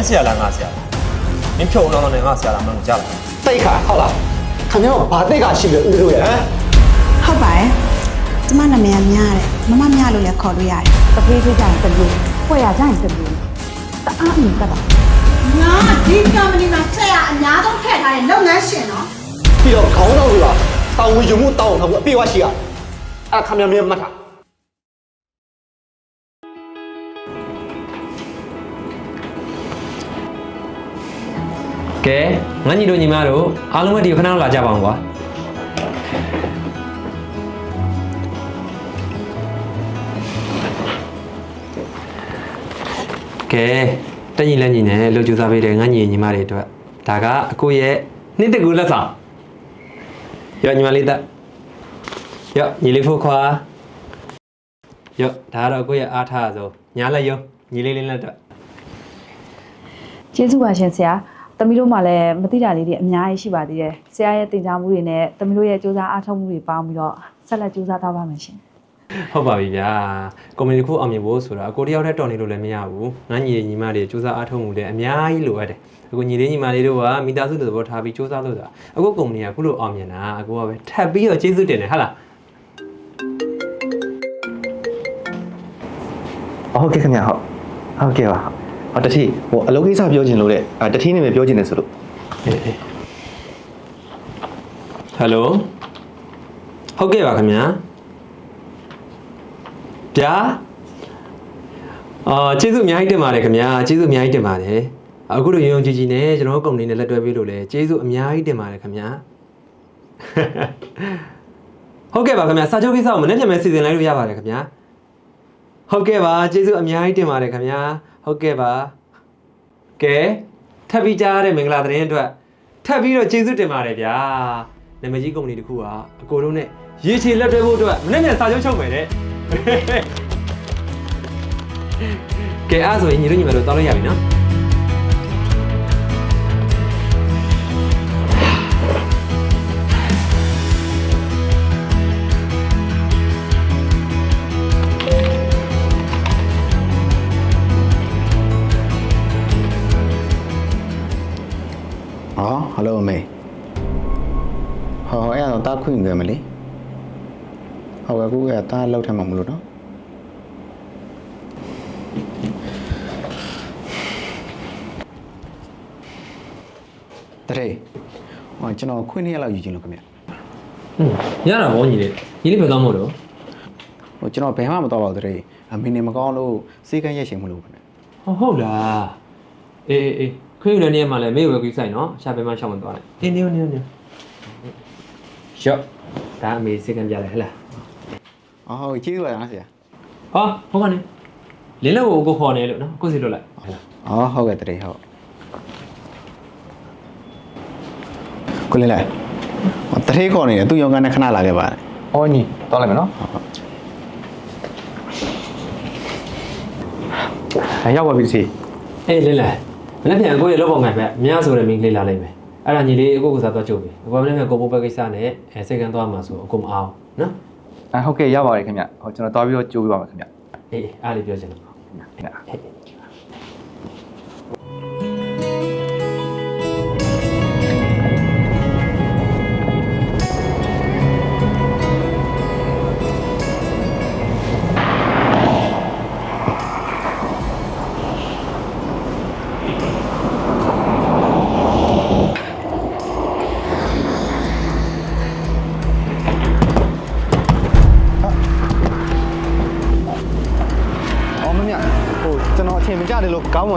င်းဆရာလားငါဆရာလားမင်းဖြုတ်အောင်တော့လည်းငါဆရာလားမလို့ကြားလားတိတ်ခါဟုတ်လားခင်ဗျားကဘာတိတ်ခါရှိလဲဦးတို့ရဲ့ဟမ်ဟုတ်ပါတယ်ကျမနာမည်ကမြားတယ်မမမြားလို့လည်းခေါ်လို့ရတယ်တပြေးသေးကြရင်တပြေးဖွဲ့ရကြရင်တပြေးတအားအမြင်ကတ်တာငါဒီကမ္ပဏီမှာဆက်ရအများဆုံးထည့်ထားတဲ့လုပ်ငန်းရှင်နော်ပြီးတော့ခေါင်းတော့ဆိုတာတောင်းဝင်ယူမှုတောင်းအောင်အပြေးဝရှိရအဲ့ခင်ဗျားမင်းမှတ်ထား ကဲငါညီတို့ညီမတို့အားလုံးပဲဒီခဏလောက်လာကြပါအောင်ကွာကဲတက်ညီလက်ညီနဲ့လှုပ်ကြိုးစားပေးတဲ့ငါညီညီမတွေအတွက်ဒါကအကိုရဲ့နှစ်တကူလက်ဆောင်ရောညီမလေးတက်ရောညီလေးဖို့ခွာရောဒါကတော့အကိုရဲ့အားထားဆိုညာလက်ရောညီလေးလေးလက်တော့ကျေးဇူးပါရှင်ဆရာ သမီးတို့မှလည်းမသိတာလေးတွေအများကြီးရှိပါသေးတယ်ဆရာရဲ့တင် जा မှုတွေနဲ့သမီးတို့ရဲ့စူးစမ်းအားထုတ်မှုတွေပေါင်းပြီးတော့ဆက်လက်စူးစမ်းသွားပါမယ်ရှင်ဟုတ်ပါပြီဗျာကွန်မြူနီခုအောင်မြင်ဖို့ဆိုတာအကိုတယောက်တည်းတော်နေလို့လည်းမရဘူးငါညီညီမတွေစူးစမ်းအားထုတ်မှုတွေအများကြီးလိုအပ်တယ်အခုညီလေးညီမလေးတို့ကမိသားစုလိုသဘောထားပြီးစူးစမ်းလို့တာအခုကုမ္ပဏီကခုလိုအောင်မြင်တာအကိုကပဲထပ်ပြီးတော့ကျေးဇူးတင်တယ်ဟာလားဟုတ်ကဲ့ခင်ဗျာဟုတ်ဟုတ်ကဲ့ပါ ဟောတတိဟိုအလုပ်ကိစ္စပြောချင်လို့တဲ့အာတတိနေပဲပြောချင်တယ်ဆိုလို့အေးအေးဟယ်လိုဟုတ်ကဲ့ပါခင်ဗျာဗျာအာကျေးဇူးအများကြီးတင်ပါတယ်ခင်ဗျာကျေးဇူးအများကြီးတင်ပါတယ်အခုလိုရုံရုံကြည်ကြည်နဲ့ကျွန်တော်တို့ကုမ္ပဏီနဲ့လက်တွဲပေးလို့လည်းကျေးဇူးအများကြီးတင်ပါတယ်ခင်ဗျာဟုတ်ကဲ့ပါခင်ဗျာစာချုပ်ကိစ္စကိုမနေ့ကမှစီစဉ်လိုက်လို့ရပါတယ်ခင်ဗျာဟုတ်ကဲ့ပါကျေးဇူးအများကြီးတင်ပါတယ်ခင်ဗျာ ဟုတ်ကဲ့ပါကဲထပ်ပြီးကြားရတဲ့မင်္ဂလာသတင်းအတွက်ထပ်ပြီးတော့ကျေးဇူးတင်ပါတယ်ဗျာနာမည်ကြီးကုမ္ပဏီတစ်ခုကအကိုတို့နဲ့ရေချေလက်တွဲဖို့အတွက်မနေ့ကစာချုပ်ချုပ်မယ်တဲ့ကဲအဲ့ဒါဆိုရင်ညီတို့ညီမတို့တောင်းလို့ရပြီနော် ဟောဟယ်လိုအမေဟောအဲ့တော့တားခွင့်ကြမလေးဟုတ်ကဲ့အခုကတားလောက်ထမှာမလို့နော်တရေဟောကျွန်တော်ခွင့်နှစ်ရက်လောက်ယူချင်လို့ခင်ဗျဟွန်းရတာဗောညီလေးညီလေးဘယ်တော့မို့လို့ဟိုကျွန်တော်ဘယ်မှမတော့ပါဘူးတရေအမေနေမကောင်းလို့စေကန်းရက်ရှင်မလို့ခင်ဗျဟောဟုတ်လားအေးအေးအေး ခွင့်ယူတဲ့နေ့မှာလည်းမေ့ဝယ်ကြီးဆိုင်နော်ရှာပေးမှရှောင်းမသွားနဲ့အေးနေနေနေရှော့ဒါအမေစိတ်ကံပြတယ်ဟဲ့လားအော်ဟုတ်ကျေးဇူးပါနော်ဆရာဟောဟုတ်ပါနဲ့လင်းလက်ကိုကိုခေါ်နေလို့နော်ကိုစီလို့လိုက်ဟုတ်လားအော်ဟုတ်ကဲ့တရေဟုတ်ကိုလေးလိုက်ဟောတရေခေါ်နေတယ်သူ့ယောဂနဲ့ခဏလာခဲ့ပါတယ်။အော်ညီတောင်းလိုက်မယ်နော်။အဲရောက်ပါပြီစီအေးလင်းလက် မနေ့ပြန်ကိုရဲ့လောက်ပေါင်ငံပဲအများဆိုတဲ့မင်းကလေးလာလိုက်မယ်အဲ့ဒါညီလေးအခုကစားတော့ကြုတ်ပြီအခုမနေ့ကကိုပိုးပဲကိစ္စနဲ့အဲစိတ်ကံသွားမှာဆိုအကုန်မအောင်နော်။အဲဟုတ်ကဲ့ရပါတယ်ခင်ဗျ။ဟောကျွန်တော်တောင်းပြီးတော့ကြိုးပြပါမယ်ခင်ဗျ။အေးအားလေးပြောချင်လို့ခင်ဗျ။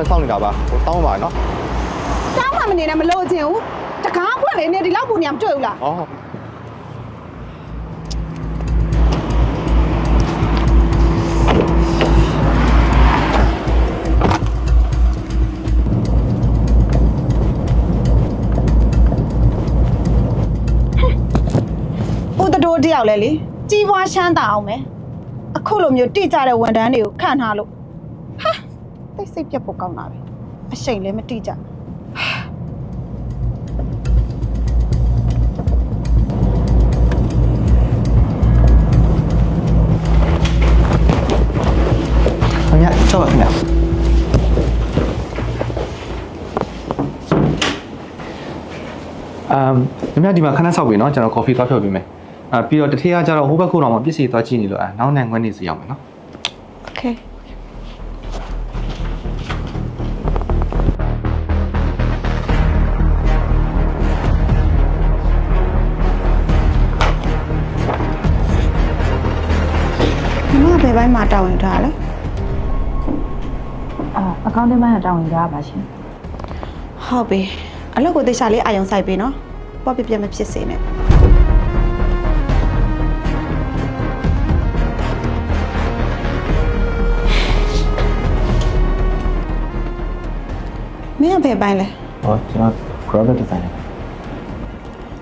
တယ်လို့ကောင်းမွန်စောင့်နေတာပါဟိုတောင်းပါနော်တောင်းမှမနေနဲ့မလို့ချင်ဘူးတကားဖွင့်လေနေဒီလောက်ပူနေမှာတွေ့ဘူးလားအော်ဦးတတိုးတယောက်လဲလေကြီးပွားချမ်းသာအောင်မယ်အခုလိုမျိုးတိကျတဲ့ဝန်တန်းတွေကိုခန့်ထားလို့ဟာ တိတ်စိတ်ပြတ်ဖို့ကောင်းတာပဲအရှိန်လည်းမတိကြခင်ဗျာကြောက်ပါခင်ဗျာအမ်ညမဒီမှာခဏဆောက်ပြီเนาะကျွန်တော် coffee သွားဖြုတ်ပေးမယ်အာပြီးတော့တစ်ထည့်ရကြတော့ဟိုဘက်ခုတော့မှပစ္စည်းသွားကြည့်နေလို့အာနောက်နံခွဲနေစီအောင်မယ်เนาะ ပိုင်းမှာတာဝန်ထားလဲအာအကောင့်ထဲမှာတောင်းဝင်ကြပါရှင်ဟုတ်ပြီအလုပ်ကိုတေချာလေးအာယုံဆိုင်ပြီနော်ပေါ့ပြပြမဖြစ်စေနဲ့မင်းကဘယ်ပိုင်းလဲဟောကျွန်တော် graphic designer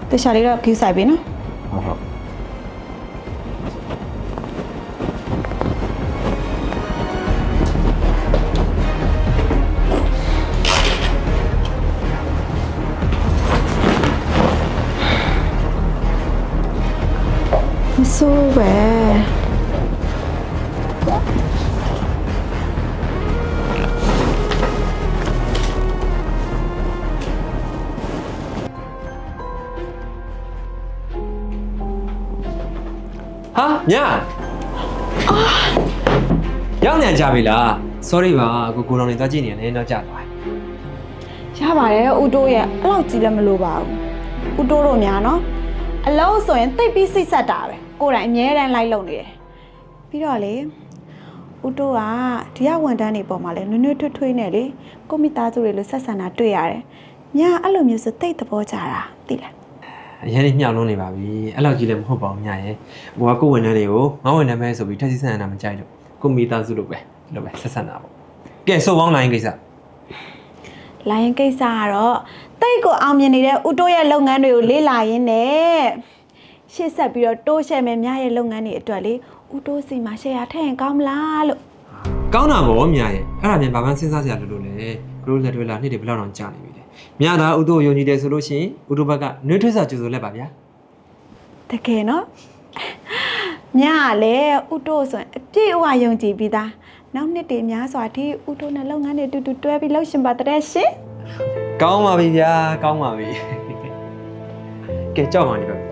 တေချာလေးတော့ခူးဆိုင်ပြီနော်ဟုတ်ဟုတ် ဆိုးပဲဟာညရောက်နေကြပြီလား sorry ပါကိုကိုတော်နေသွားကြည့်နေတယ်နောက်ကျသွားရပါတယ်ဦးတိုးရဲ့အဲ့လောက်ကြီးလည်းမလိုပါဘူးဦးတိုးတို့များနော်အလုံးဆိုရင်တိတ်ပြီးစိတ်ဆက်တာပဲ ကိုယ်တိုင်အမြဲတမ်းလိုက်လုံနေတယ်ပြီးတော့လေဦးတိုးကဒီကဝန်တန်းတွေပေါ်မှာလဲနွေ့နွေ့ထွတ်ထွေးနေလေကိုမိသားစုတွေလိုဆက်ဆံတာတွေ့ရတယ်ညာအဲ့လိုမျိုးဆိုတိတ်သဘောကြတာသိလားအရင်လေးမြောက်လုံးနေပါပြီအဲ့လောက်ကြီးလည်းမဟုတ်ပါဘူးညရဲ့ဟိုကကိုဝန်ထမ်းတွေကိုငါဝန်ထမ်းပဲဆိုပြီးထက်စီဆန်ရတာမကြိုက်လို့ကိုမိသားစုလိုပဲဒီလိုပဲဆက်ဆံတာပေါ့ကဲစုံပေါင်းလိုင်းကိစ္စလိုင်းကိစ္စကတော့တိတ်ကိုအောင်မြင်နေတဲ့ဦးတိုးရဲ့လုပ်ငန်းတွေကိုလေ့လာရင်းနဲ့ ရှေ့ဆက်ပြီးတော့တိုးရှယ်မယ်မြရဲ့လုပ်ငန်းတွေအတွက်လေဦးတိုးစီမှာရှယ်ယာထည့်ရင်ကောင်းမလားလို့ကောင်းတာပေါ့မြရဲ့အဲ့ဒါမြန်ဘာမှစဉ်းစားစရာလိုလို့လေကရိုးလက်တွေလာနှစ်တွေဘယ်လောက်တောင်ကြာနေပြီလဲမြသာဥတို့ယုံကြည်တယ်ဆိုလို့ရှိရင်ဥတို့ဘက်ကနှွေးထွေးစာကြိုဆိုလက်ပါဗျာတကယ်နော်မြကလည်းဥတိုးဆိုရင်အပြည့်အဝယုံကြည်ပြီးသားနောက်နှစ်တည်းများစွာဒီဥတိုးနဲ့လုပ်ငန်းတွေတူတူတွဲပြီးလှုပ်ရှင်ပါတဲ့ရှင်ကောင်းပါပြီဗျာကောင်းပါပြီကဲကြောက်ပါနေပါ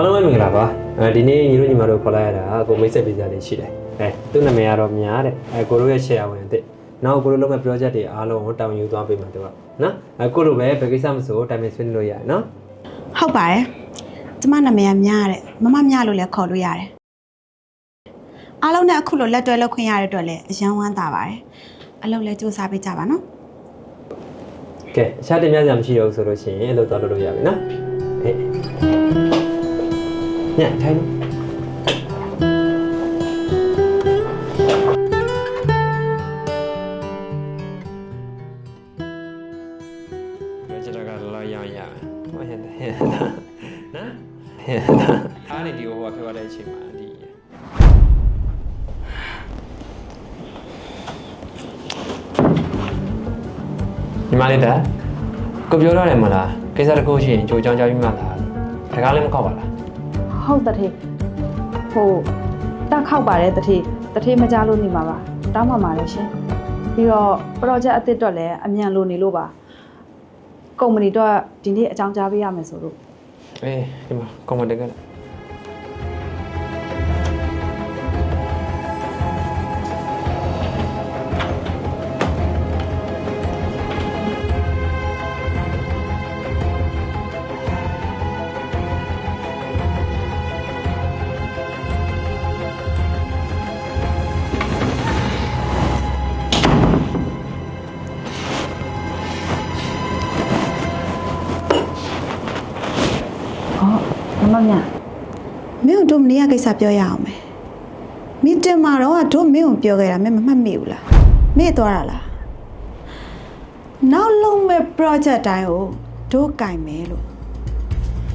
အားလုံးပဲမင်္ဂလာပါအဲဒီနေ့ညီတို့ညီမတို့ခေါ်လိုက်ရတာကိုမိတ်ဆက်ပေးကြလေးရှိတယ်အဲသူ့နာမည်ကတော့မြားတဲ့အဲကိုတို့ရဲ့ share ဝင်အစ်စ်နောက်ကိုတို့လုပ်မဲ့ project တွေအားလုံးကိုတောင်းယူသွားပေးမှာတို့ကနော်အဲကိုတို့ပဲဘယ်ကိစ္စမဆိုတိုင်ပင်ဆွေးနွေးလို့ရတယ်နော်ဟုတ်ပါတယ်ကျမနာမည်ကမြတဲ့မမမြလို့လည်းခေါ်လို့ရတယ်အားလုံးနဲ့အခုလိုလက်တွဲလုပ်ခွင့်ရတဲ့အတွက်လည်းအယံဝမ်းသာပါတယ်အလုပ်လည်းစူးစမ်းပေးကြပါနော်ကဲအခြားတင်ပြစရာမရှိတော့ဘူးဆိုလို့ရှိရင်လို့သွားလို့လို့ရပြီနော်ဟေး ညထိုင်လို့ကျတော့ကလောရအောင်ရဟောဟဲ့ဟဲ့နော်ဟဲ့အားနေဒီဟိုကဖြစ်သွားတဲ့အချိန်မှာဒီညီမလေးတာကိုပြောရတယ်မလားကိစ္စတစ်ခုရှိရင်ကြိုးကြောင်းကြောင်းပြီးမှလာတကားလည်းမကောက်ပါလား ဟုတ်တထေဟိုတက်ခောက်ပါတယ်တထေတထေမကြလို့နေမှာပါတောင်းပါပါလေရှင်ပြီးတော့ project အသစ်တော့လည်းအမြန်လိုနေလို့ပါကုမ္ပဏီတော့ဒီနေ့အကြောင်းကြားပေးရမယ်ဆိုလို့အေးဒီမှာကွန်မန့်တက်က မင်းတို့မနေ့ကကိစ္စပြောရအောင်မယ်မီတင်မှာတော့တို့မင်းကိုပြောခဲ့တာမင်းမမှတ်မိဘူးလားမေ့သွားတာလားနောက်လုံးမဲ့ project တိုင်းကိုတို့ကင်မယ်လို့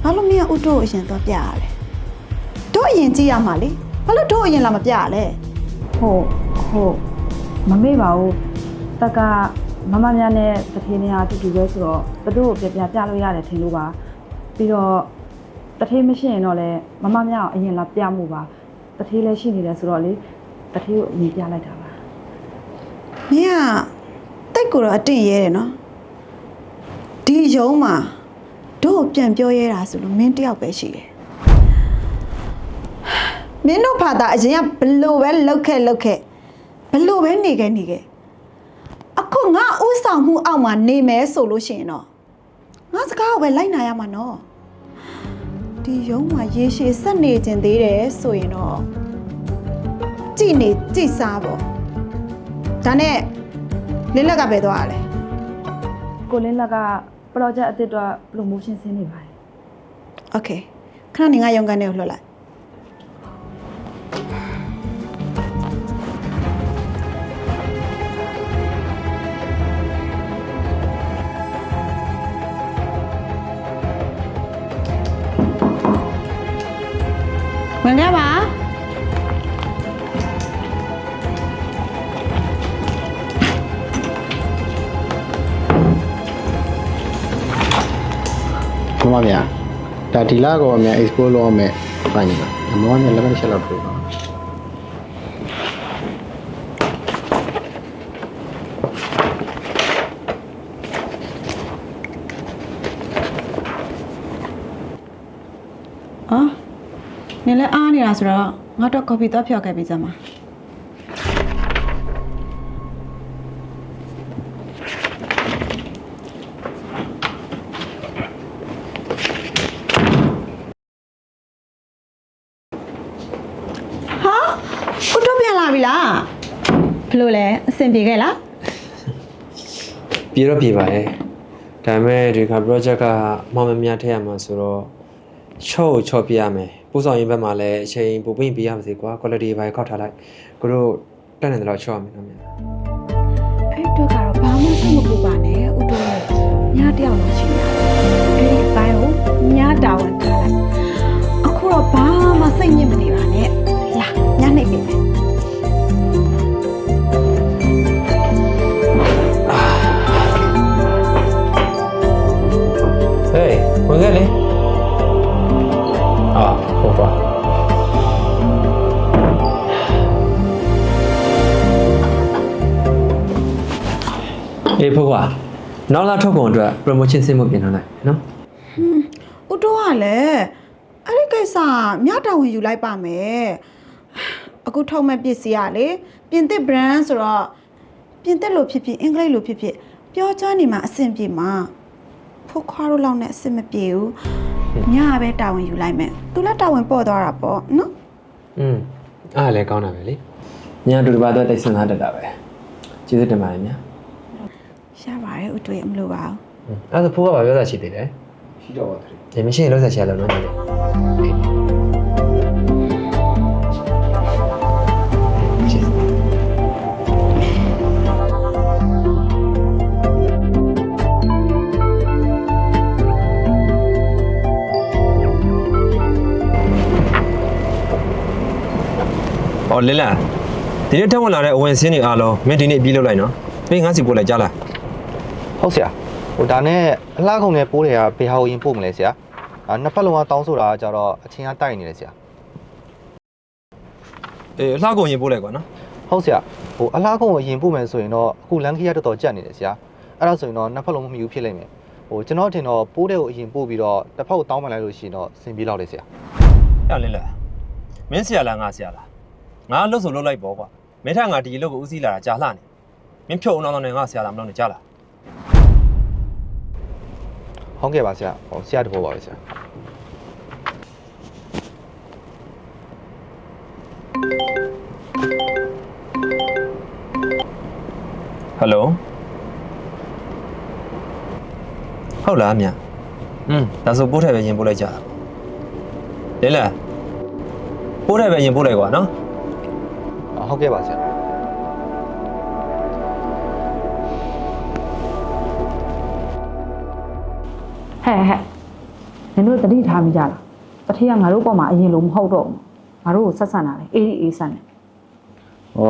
ဘာလို့မင်းကဥတို့အရင်သွားပြရလဲတို့အရင်ကြည့်ရမှာလေဘာလို့တို့အရင်လာမပြရလဲဟုတ်ဟုတ်မမေ့ပါဘူးတက်ကမမများနဲ့တထေနေရာအတူတူပဲဆိုတော့ဘသူ့ကိုပြပြပြလို့ရတယ်ထင်လို့ပါပြီးတော့ တထေမရှိရင်တော့လေမမများအောင်အရင်လာပြမှုပါတထေလည်းရှိနေတယ်ဆိုတော့လေတထေကိုအရင်ပြလိုက်တာပါဟမင်းကတိတ်ကိုတော့အတင့်ရဲတယ်နော်ဒီယုံမှာတို့ကိုပြန်ပြောရဲတာဆိုလို့မင်းတယောက်ပဲရှိတယ်မင်းတို့ဖာတာအရင်ကဘလို့ပဲလောက်ခဲ့လောက်ခဲ့ဘလို့ပဲနေခဲ့နေခဲ့အခုငါဥဆောင်မှုအောက်မှာနေမယ်ဆိုလို့ရှိရင်တော့ငါစကားကိုပဲလိုက်နာရမှာနော် ဒီရုံးမှာရေရှည်ဆက်နေခြင်းသေးတယ်ဆိုရင်တော့ကြည်နေကြည်စားပေါ့ဒါနဲ့လင်းလက်ကပဲသွားရလဲကိုလင်းလက်က project အသစ်တော့ promotion ဆင်းနေပါတယ် okay ခဏနေငါရုံးခန်းထဲကိုလှုပ်လိုက် မမမြဒါဒီလာကောမြ export လုပ်မယ်ဖိုင်နေတာမမမြလက်မချက်လောက်ထိုးပါအော်နင်လည်းအားနေတာဆိုတော့ငါတော့ coffee တော့ဖျောက်ခဲ့ပြီစမ်းပါဟာဦးတော့ပြန် လာပြီလားဘလို့လဲအဆင်ပြေခဲ့လားပြေတော့ပြေပါရဲ့ဒါပေမဲ့ဒီက project ကမောင်မမြထည့်ရမှာဆိုတော့ချော့ကိုချော့ပြရမယ်ပို့ဆောင်ရေးဘက်မှာလည်းအချိန်ပိုပြင်ပြရပါစေကွာ quality ဘိုင်ခောက်ထားလိုက်ကိုတို့တက်နေတယ်လို့ချော့ရမယ်နော်မြတ်အဲ့တော့ကတော့ဘာမှစိတ်မပူပါနဲ့ဦးတို့ရဲ့ညတယောက်လို့ရှိနေတာအဲ့ဒီအပိုင်းကိုညတာဝန်ထားလိုက်အခုတော့ဘာမှစိတ်ညစ်မနေပါနဲ့လာညနေပြီ နောက်လာထုတ်ကုန်အတွက် promotion ဆင်းဖို့ပြင်ထားလိုက်နော်ဦးတို့ကလည်းအဲ့ဒီကိစ္စညတာဝန်ယူလိုက်ပါမယ်အခုထုတ်မဲ့ပစ္စည်းကလေပြင်သစ် brand ဆိုတော့ပြင်သစ်လို့ဖြစ်ဖြစ်အင်္ဂလိပ်လို့ဖြစ်ဖြစ်ပြောချနေမှာအဆင်ပြေမှာဖို့ခွားတို့လောက်နဲ့အဆင်မပြေဘူးညကပဲတာဝန်ယူလိုက်မယ်သူလည်းတာဝန်ပေါ့သွားတာပေါ့နော်อืมအားလည်းကောင်းတာပဲလေညာတူတပါတော့တိတ်စဉ်းစားတတ်တာပဲကျေးဇူးတင်ပါတယ်ညာ ရပါတယ်ဦးတွေ့အမလို့ပါဘူးอืมအဲ့ဒါဖိုးကဘာပြောတာရှိသေးတယ်ရှိတော့ပါတယ်ဒီမရှိရင်လောက်ဆက်ချရလို့နော်ညီလေးကျေးဇူးအော်လင်းလာဒီနေ့ထက်ဝင်လာတဲ့အဝင်စင်းတွေအားလုံးမင်းဒီနေ့ပြီးလုပ်လိုက်နော်ပြီးငါစီပို့လိုက်ကြားလား ဟုတ်ဆရာဟိုဒါနဲ့အလှခုံနဲ့ပိုးတွေကဘယ်ဟာကိုရင်ပို့မလဲဆရာအာနှစ်ဖက်လုံးကတောင်းဆိုတာကကြတော့အချင်းကတိုက်နေတယ်ဆရာအေးအလှကုန်ရင်ပို့လိုက်ကွာနော်ဟုတ်ဆရာဟိုအလှခုံကိုရင်ပို့မယ်ဆိုရင်တော့အခုလန်ခီးရတော်တော်ကြက်နေတယ်ဆရာအဲ့ဒါဆိုရင်တော့နှစ်ဖက်လုံးမမီဘူးဖြစ်လိမ့်မယ်ဟိုကျွန်တော်ထင်တော့ပိုးတဲ့ကိုအရင်ပို့ပြီးတော့တစ်ဖက်ကိုတောင်းပန်လိုက်လို့ရှိရင်တော့စင်ပြေလောက်လေဆရာ။ရလင်းလား။မင်းဆရာလားငါဆရာလား။ငါအလုပ်ဆိုလုပ်လိုက်ပေါ့ကွာ။မင်းထက်ငါဒီအလုပ်ကိုဦးစီးလာတာကြာလှနေ။မင်းဖြုတ်အောင်အောင်နဲ့ငါဆရာလားမလုပ်နဲ့ကြာလား ဟုတ်ကဲ့ပါဆရာဟိုဆရာတဘောပါပဲဆရာ။ဟယ်လို။ဟုတ်လားအမြ။อืมဒါဆိုပိုးထဲပဲရင်ပို့လိုက်ကြတာ။လင်းလား။ပိုးထဲပဲရင်ပို့လိုက်ကွာနော်အာဟုတ်ကဲ့ပါဆရာ ဟဲ့ဟဲ့နင်တို့တတိထားမိကြလားတထေးကငါတို့ပေါ်မှာအရင်လိုမဟုတ်တော့ဘူးငါတို့ကိုဆက်ဆံတာလေအေးအေးဆန်တယ်ဩ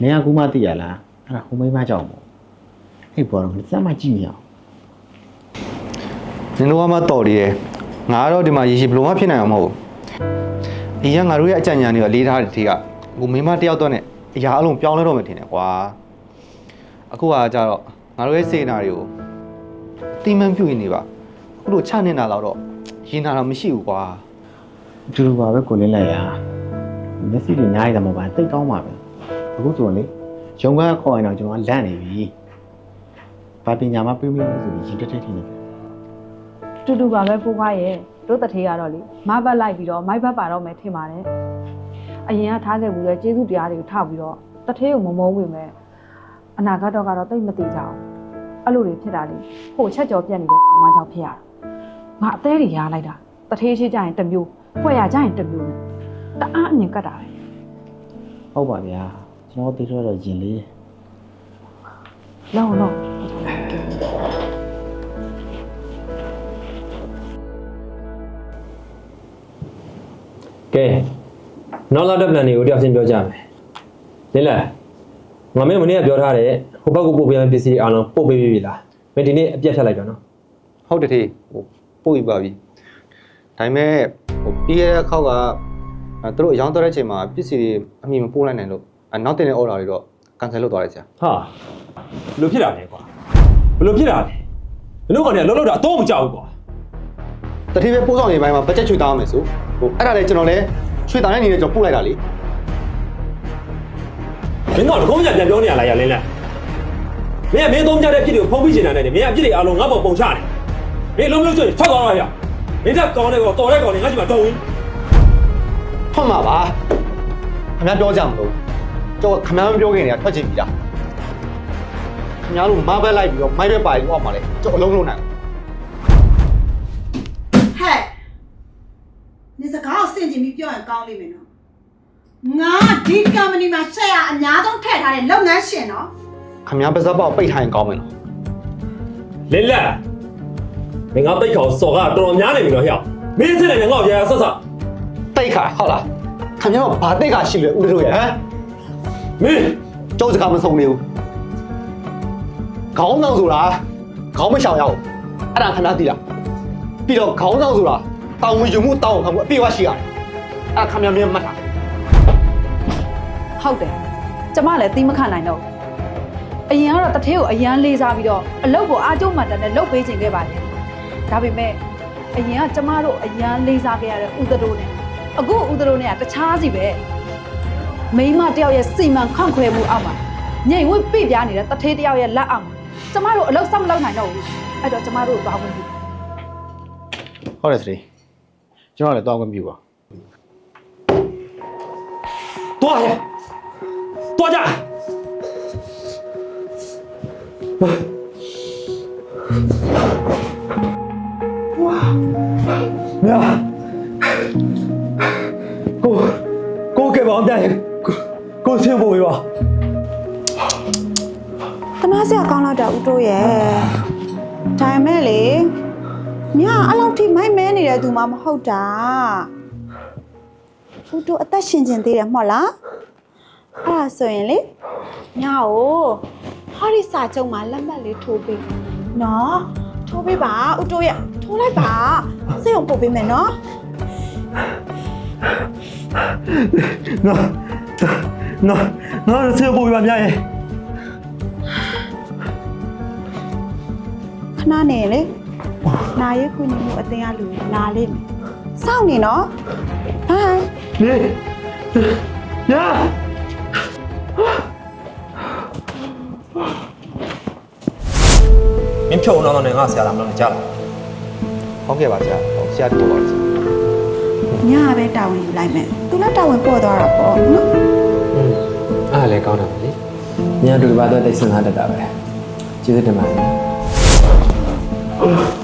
နင်ကကူမသိရလားအဲ့ဒါဟိုမိမကြောက်ပေါ့ဟဲ့ဘောတော့စမ်းမကြည့်မရအောင်နင်တို့ကမှတော်တယ်တယ်ငါကတော့ဒီမှာရေရှည်ဘယ်လိုမှဖြစ်နိုင်အောင်မဟုတ်ဘူးဒီကငါတို့ရဲ့အကြံဉာဏ်တွေကလေးထားတဲ့ထေးကအခုမိမတယောက်တော့နဲ့အရာအလုံးပြောင်းလဲတော့မှထင်တယ်ကွာအခုကကြတော့ငါတို့ရဲ့စေနာတွေကို တီမန်ပြုတ်နေပါအခုလိုချနေတာတော့ရင်နာတော့မရှိဘူးကွာအတူတူပါပဲကိုလင်းလိုက်ရမျက်စိတွေညားရတာမဟုတ်ပါတိတ်ကောင်းပါပဲအခုဆိုရင်လေရုံကခေါ်ရင်တော့ကျွန်တော်ကလန့်နေပြီဘာပညာမှပြင်းပြင်းဆိုပြီးရင်တက်တက်ထင်နေတယ်တူတူပါပဲဖိုးဖွားရဲ့တို့တထေးကတော့လေမဘတ်လိုက်ပြီးတော့မိုက်ဘတ်ပါတော့မယ်ထင်ပါတယ်အရင်ကထားခဲ့ဘူးလေကျေးဇူးတရားတွေကိုထောက်ပြီးတော့တထေးကိုမမုန်းဝင်မဲ့အနာဂတ်တော့ကတော့တိတ်မသိကြအောင် အဲ့လိုတွေဖြစ်တာလေဟိုချက်ကြော်ပြက်နေတဲ့ကောင်မကြောင့်ဖြစ်ရတာငါအသေးတွေရားလိုက်တာတထေးရှိကြရင်တစ်မျိုးဖွဲ့ရကြရင်တစ်မျိုးနဲ့တအားအမြင်ကတ်တာပဲဟုတ်ပါဗျာကျွန်တော်သိတော့တော့ရင်လေးလောက်လောက်ကဲနောက်လာတဲ့ plan တွေကိုတယောက်ချင်းပြောကြမယ်လင်းလက်ငါမင်းမနေ့ကပြောထားတဲ့ ဟိုဘက်ကပို့ပေးရမယ့်ပစ္စည်းတွေအားလုံးပို့ပေးပြီလားမင်းဒီနေ့အပြတ်ဖြတ်လိုက်တော့နော်ဟုတ်တယ်ထေဟိုပို့ပြီးပါပြီဒါပေမဲ့ဟိုပြီးရတဲ့ခေါက်ကအဲသူတို့အယောင်းတော်တဲ့ချိန်မှာပစ္စည်းတွေအမြင်မပို့လိုက်နိုင်လို့အနောက်တင်တဲ့ order တွေတော့ cancel လုပ်သွားတယ်ဆရာဟာဘယ်လိုဖြစ်တာလဲကွာဘယ်လိုဖြစ်တာလဲမင်းတို့ကောင်တွေကလှုပ်လှုပ်တာအတော့မကြောက်ဘူးကွာတတိပဲပို့ဆောင်နေပိုင်းမှာဘတ်ဂျက်ချွေတောင်းရမယ်ဆိုဟိုအဲ့ဒါလည်းကျွန်တော်လည်းချွေတောင်းတဲ့အနေနဲ့ကျွန်တော်ပို့လိုက်တာလေမင်းတို့ကကောင်းကြပြန်ပြောနေရလားရလင်းလက် မင်းကမင်းသုံးကြတဲ့ဖြစ်တွေကိုဖုံးပြီးချင်တယ်နဲ့မင်းကအဖြစ်တွေအားလုံးငါ့ပေါ်ပုံချနေမင်းလုံးလုံးဆိုရင်ထွက်သွားတော့ရမင်းကကောင်းတဲ့ကောတော်တဲ့ကောင်တွေငါ့ချီမှာတုံးဝင်ထွက်မှာပါခင်ဗျားပြောကြမလို့ကျွန်တော်ခင်ဗျားမပြောခင်တည်းကထွက်ချင်ပြီလားခင်ဗျားတို့မဘက်လိုက်ပြီးတော့မိုက်ဘက်ပါပြီးတော့မှလည်းကျွန်တော်အလုံးလုံးနိုင်ဟဲ့နေစကားကိုစင်ကြင်ပြီးပြောရင်ကောင်းလိမ့်မယ်နော်ငါဒီကမ္ပဏီမှာရှယ်ယာအများဆုံးထည့်ထားတဲ့လုပ်ငန်းရှင်နော် ခင်ဗျားပါဇက်ပေါက်ပိတ်ထိုင်ကောင်းမယ်နော်လင်းလက်မင်းကတိတ်ခေါ်စော်ကတော်တော်များနေပြီတော့ဟျောက်မင်းစစ်တယ်ငါ့ကိုရရဆက်ဆက်တိတ်ခါဟုတ်လားခင်ဗျားကဘာတိတ်ခါရှိလဲဦးတို့ရဲ့ဟမ်မင်းကျုပ်စကားမဆုံးနေဘူးခေါင်းဆောင်ဆိုတာခေါင်းမရှောင်ရအောင်အဲ့ဒါခင်ဗျားသိလားပြီးတော့ခေါင်းဆောင်ဆိုတာတောင်းဝင်ယူမှုတောင်းခံမှုအပြည့်အဝရှိရတယ်အဲ့ဒါခင်ဗျားမြင်မှတ်တာဟုတ်တယ်ကျမလည်းသီးမခံနိုင်တော့ဘူး အရင်ကတော့တထေးကိုအရန်လေးစားပြီးတော့အလုပ်ကိုအားကျုံမှန်တယ်နဲ့လုပ်ပေးခြင်းခဲ့ပါတယ်ဒါပေမဲ့အရင်ကကျမတို့အရန်လေးစားခဲ့ရတဲ့ဥဒတိုးနဲ့အခုဥဒတိုးနဲ့ကတခြားစီပဲမိန်းမတယောက်ရဲ့စီမံခန့်ခွဲမှုအောက်မှာညင်ဝိပြပြနေတဲ့တထေးတယောက်ရဲ့လက်အောက်မှာကျမတို့အလုပ်ဆက်မလုပ်နိုင်တော့ဘူးအဲ့တော့ကျမတို့ကိုသွားဝင်ပြီဟုတ်တယ်သတိကျွန်တော်လည်းတောင်းခွင့်ပြုပါတွားရတွားကြ မြာကိုကိုကဘာတဲ့ကိုကိုဆင်းဖို့ရောတနာစရာကောင်းတော့တာဦးတို့ရဲ့ဒါပေမဲ့လေမြာအဲ့လောက်ထိမိုက်မဲနေတဲ့သူမှမဟုတ်တာဦးတို့အသက်ရှင်ကျင်သေးတယ်မဟုတ်လားအဲ့ဒါဆိုရင်လေမြာကို ဟောဒီစာချုပ်မှာလက်မှတ်လေးထိုးပေးနော်ထိုးပေးပါဦးတို့ရဲ့ထိုးလိုက်ပါစိတ်အောင်ပို့ပေးမယ်နော်နော်နော်နော်ဆင်းဖို့ပါမြာရဲ့ခဏနေလေနာရီခုညီမှုအတင်းအလူလာလိမ့်မယ်စောင့်နေနော်ဟိုင်းနေညာ မင်းဖြုံအောင်တော့လည်းငါဆရာလာမလို့ကြားလာဟုတ်ကဲ့ပါဆရာဟိုဆရာတို့ပါပါဆရာညပဲတာဝန်ယူလိုက်မယ်သူလည်းတာဝန်ပေါ်သွားတာပေါ့နော်อืมအားလည်းကောင်းတာပဲလေညတူပါတော့တိတ်ဆင်သားတက်တာပဲကျေးဇူးတင်ပါတယ်